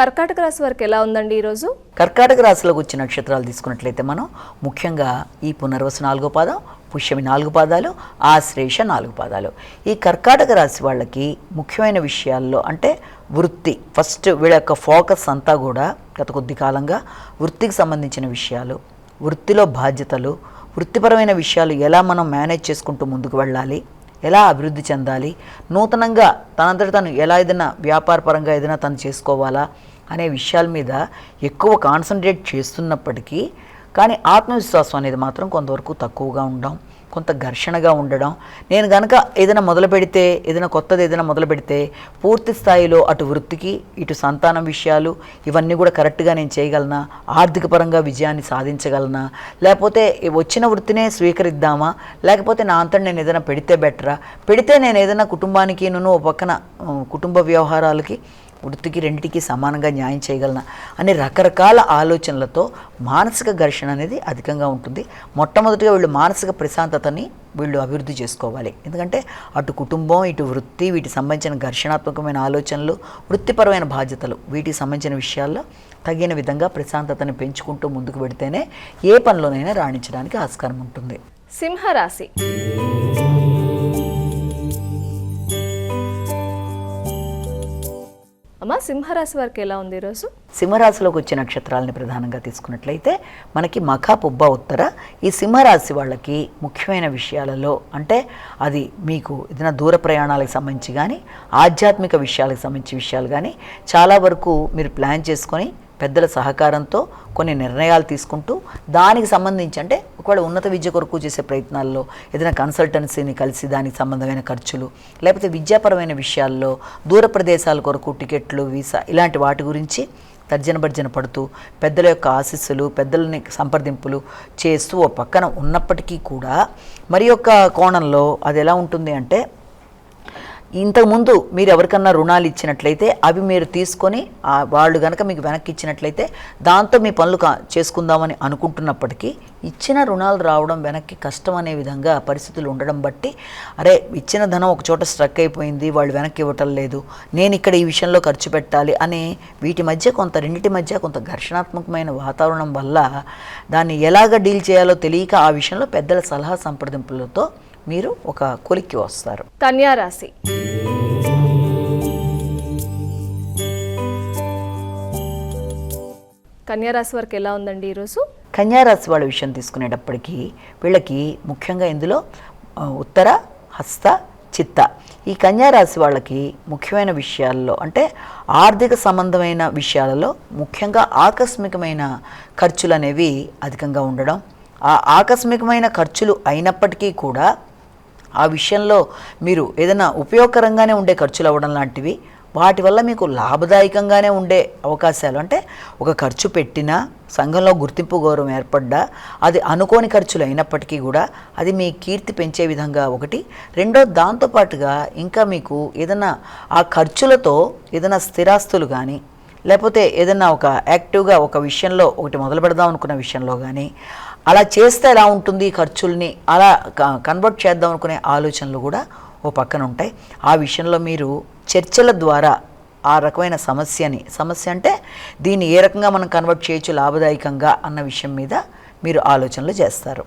కర్కాటక రాశి వారికి ఎలా ఉందండి ఈరోజు? కర్కాటక రాశిలోకి వచ్చే నక్షత్రాలు తీసుకున్నట్లయితే మనం ముఖ్యంగా ఈ పునర్వసు నాలుగో పాదం పుష్యమి నాలుగు పాదాలు ఆశ్లేష నాలుగు పాదాలు. ఈ కర్కాటక రాశి వాళ్ళకి ముఖ్యమైన విషయాల్లో అంటే వృత్తి ఫస్ట్ వీళ్ళ యొక్క ఫోకస్ అంతా కూడా గత కొద్ది కాలంగా వృత్తికి సంబంధించిన విషయాలు వృత్తిలో బాధ్యతలు వృత్తిపరమైన విషయాలు ఎలా మనం మేనేజ్ చేసుకుంటూ ముందుకు వెళ్ళాలి ఎలా అభివృద్ధి చెందాలి నూతనంగా తనంతట తను ఎలా ఏదైనా వ్యాపారపరంగా ఏదైనా తను చేసుకోవాలా అనే విషయాల మీద ఎక్కువ కాన్సన్ట్రేట్ చేస్తున్నప్పటికీ కానీ ఆత్మవిశ్వాసం అనేది మాత్రం కొంతవరకు తక్కువగా ఉండడం కొంత ఘర్షణగా ఉండడం. నేను కనుక ఏదైనా మొదలు పెడితే ఏదైనా కొత్తది ఏదైనా మొదలు పెడితే పూర్తి స్థాయిలో అటు వృత్తికి ఇటు సంతానం విషయాలు ఇవన్నీ కూడా కరెక్ట్గా నేను చేయగలనా? ఆర్థిక పరంగా విజయాన్ని సాధించగలనా? లేకపోతే వచ్చిన వృత్తినే స్వీకరిద్దామా? లేకపోతే నా అంతా నేను ఏదైనా పెడితే బెటరా? పెడితే నేను ఏదైనా కుటుంబానికి నన్ను ఒక పక్కన కుటుంబ వ్యవహారాలకి వృత్తికి రెండింటికి సమానంగా న్యాయం చేయగలనా అనే రకరకాల ఆలోచనలతో మానసిక ఘర్షణ అనేది అధికంగా ఉంటుంది. మొట్టమొదటిగా వీళ్ళు మానసిక ప్రశాంతతని వీళ్ళు అభివృద్ధి చేసుకోవాలి. ఎందుకంటే అటు కుటుంబం ఇటు వృత్తి వీటికి సంబంధించిన ఘర్షణాత్మకమైన ఆలోచనలు వృత్తిపరమైన బాధ్యతలు వీటికి సంబంధించిన విషయాల్లో తగిన విధంగా ప్రశాంతతని పెంచుకుంటూ ముందుకు పెడితేనే ఏ పనిలోనైనా రాణించడానికి ఆస్కారం ఉంటుంది. సింహరాశి. అమ్మా సింహరాశి వారికి ఎలా ఉంది ఈరోజు? సింహరాశిలోకి వచ్చే నక్షత్రాలని ప్రధానంగా తీసుకున్నట్లయితే మనకి మఖ పుబ్బ ఉత్తర. ఈ సింహరాశి వాళ్ళకి ముఖ్యమైన విషయాలలో అంటే అది మీకు ఏదైనా దూర ప్రయాణాలకు సంబంధించి కానీ ఆధ్యాత్మిక విషయాలకు సంబంధించి విషయాలు కానీ చాలా వరకు మీరు ప్లాన్ చేసుకొని పెద్దల సహకారంతో కొన్ని నిర్ణయాలు తీసుకుంటూ దానికి సంబంధించి అంటే ఒకవేళ ఉన్నత విద్య కొరకు చేసే ప్రయత్నాల్లో ఏదైనా కన్సల్టెన్సీని కలిసి దానికి సంబంధమైన ఖర్చులు లేకపోతే విద్యాపరమైన విషయాల్లో దూర ప్రదేశాల కొరకు టికెట్లు వీసా ఇలాంటి వాటి గురించి తర్జన భర్జన పడుతూ పెద్దల యొక్క ఆశీస్సులు పెద్దలని సంప్రదింపులు చేస్తూ ఓ పక్కన ఉన్నప్పటికీ కూడా మరి యొక్క కోణంలో అది ఎలా ఉంటుంది అంటే ఇంతకుముందు మీరు ఎవరికన్నా రుణాలు ఇచ్చినట్లయితే అవి మీరు తీసుకొని వాళ్ళు కనుక మీకు వెనక్కి ఇచ్చినట్లయితే దాంతో మీ పనులు చేసుకుందామని అనుకుంటున్నప్పటికీ ఇచ్చిన రుణాలు రావడం వెనక్కి కష్టం అనే విధంగా పరిస్థితులు ఉండడం బట్టి అరే ఇచ్చిన ధనం ఒక చోట స్ట్రక్ అయిపోయింది వాళ్ళు వెనక్కి ఇవ్వటం లేదు నేను ఇక్కడ ఈ విషయంలో ఖర్చు పెట్టాలి అనే వీటి మధ్య కొంత రెండింటి మధ్య కొంత ఘర్షణాత్మకమైన వాతావరణం వల్ల దాన్ని ఎలాగ డీల్ చేయాలో తెలియక ఆ విషయంలో పెద్దల సలహా సంప్రదింపులతో మీరు ఒక కొలిక్కి వస్తారు. కన్యారాశి కన్యారాశి వరకు వారికి ఎలా ఉందండి ఈరోజు కన్యారాశి వాళ్ళ విషయం తీసుకునేటప్పటికీ వీళ్ళకి ముఖ్యంగా ఇందులో ఉత్తర హస్త చిత్త. ఈ కన్యారాశి వాళ్ళకి ముఖ్యమైన విషయాల్లో అంటే ఆర్థిక సంబంధమైన విషయాలలో ముఖ్యంగా ఆకస్మికమైన ఖర్చులు అనేవి అధికంగా ఉండడం ఆ ఆకస్మికమైన ఖర్చులు అయినప్పటికీ కూడా ఆ విషయంలో మీరు ఏదైనా ఉపయోగకరంగానే ఉండే ఖర్చులు అవ్వడం లాంటివి వాటి వల్ల మీకు లాభదాయకంగానే ఉండే అవకాశాలు. అంటే ఒక ఖర్చు పెట్టినా సంఘంలో గుర్తింపు గౌరవం ఏర్పడ్డా అది అనుకోని ఖర్చులు అయినప్పటికీ కూడా అది మీ కీర్తి పెంచే విధంగా ఒకటి. రెండో దాంతోపాటుగా ఇంకా మీకు ఏదైనా ఆ ఖర్చులతో ఏదైనా స్థిరాస్తులు కానీ లేకపోతే ఏదైనా ఒక యాక్టివ్గా ఒక విషయంలో ఒకటి మొదలు పెడదాం అనుకున్న విషయంలో కానీ అలా చేస్తే ఎలా ఉంటుంది ఖర్చుల్ని అలా క- కన్వర్ట్ చేద్దాం అనుకునే ఆలోచనలు కూడా ఓ పక్కన ఉంటాయి. ఆ విషయంలో మీరు చర్చల ద్వారా ఆ రకమైన సమస్యని సమస్య అంటే దీన్ని ఏ రకంగా మనం కన్వర్ట్ చేయొచ్చు లాభదాయకంగా అన్న విషయం మీద మీరు ఆలోచనలు చేస్తారు.